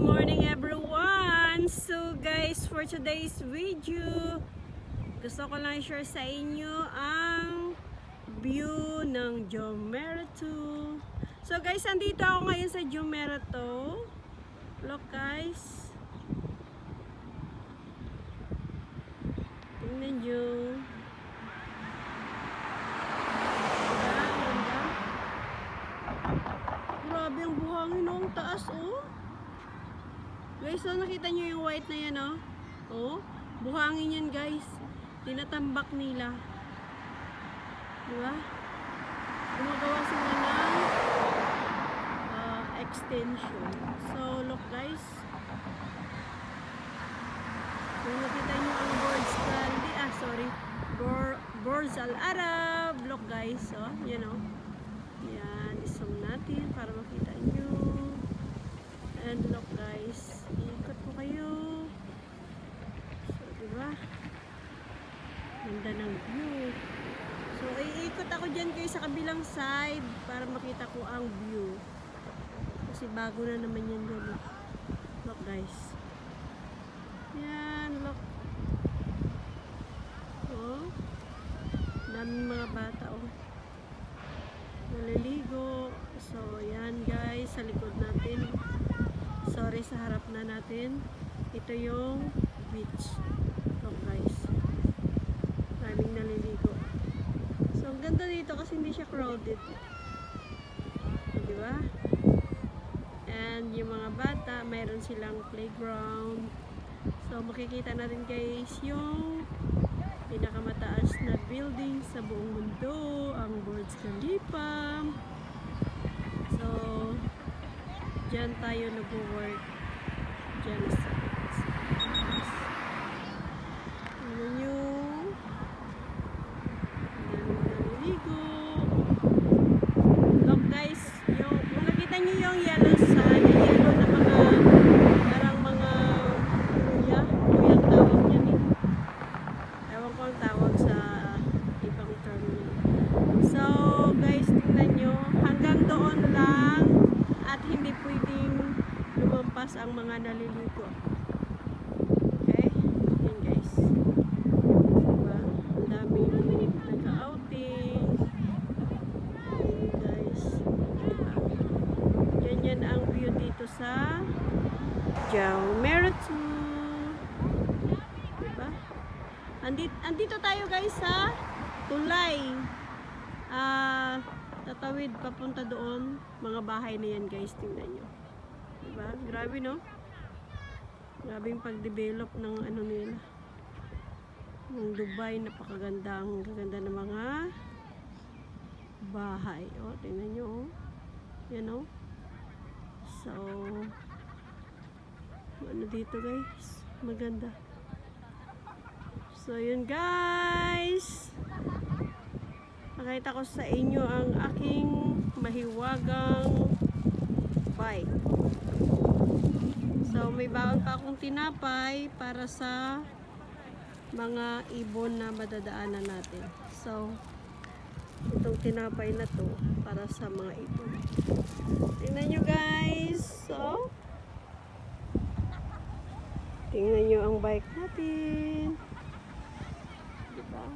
morning everyone! So guys, for today's video, gusto ko lang share sa inyo ang view ng Jomerato. So guys, andito ako ngayon sa Jomerato. Look guys. Tingnan nyo. Grabe ang buhangin oh, ang taas oh. Guys, so nakita nyo yung white na yan oh. Oh, buhangin yan guys. Tinatambak nila. Diba? Gumagawa sila ng ah, extension. So, look guys. Kung nakita nyo ang Burj Khalifa, ah sorry, Bur Burj Al Arab. Look guys, oh, yan oh. Yan, isong natin para makita nyo. And look guys, ikot ko kayo. So, diba? Ganda ng view. So, iikot ako dyan kayo sa kabilang side para makita ko ang view. Kasi bago na naman yan dyan. eh. Look guys. Yan, look. Oh. Daming mga bata oh naliligo. So, yan guys, sa likod natin. Sorry sa harap na natin. Ito yung beach. Look guys. Maraming naliligo. So, ang ganda dito kasi hindi siya crowded. Di ba? And yung mga bata, mayroon silang playground. So, makikita natin guys yung pinakamataas na building sa buong mundo, ang Burj Khalifa. So, dyan tayo nag-work. Dyan sa Ano nyo? Ang naliligo. Look guys, yung, kung nakita nyo yung yellow sign, yung yellow na mga, parang mga, kuya, kuya tawag niyan eh. Ewan ko ang tawag sa ibang term niya. So, guys, tingnan nyo. Hanggang doon lang at hindi pwedeng lumampas ang mga naliligo. Okay? Yan guys. Diba? Ang dami nagka-outing. Yan guys. Diba? Yan yan ang view dito sa Jao Meritu. Diba? Andito, andito tayo guys sa Tulay. Ah, tatawid papunta doon. Mga bahay na yan guys, tingnan nyo. Diba? Grabe no? Grabe yung pag-develop ng ano nila. Ng Dubai, napakaganda. Ang gaganda ng mga bahay. O, tingnan nyo oh. Yan oh. So, ano dito guys? Maganda. So, yun guys. Nakita ko sa inyo ang aking mahiwagang bike. So, may baon pa akong tinapay para sa mga ibon na madadaanan natin. So, itong tinapay na to para sa mga ibon. Tingnan nyo guys. So, tingnan nyo ang bike natin. Diba?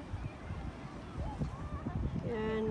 Yan.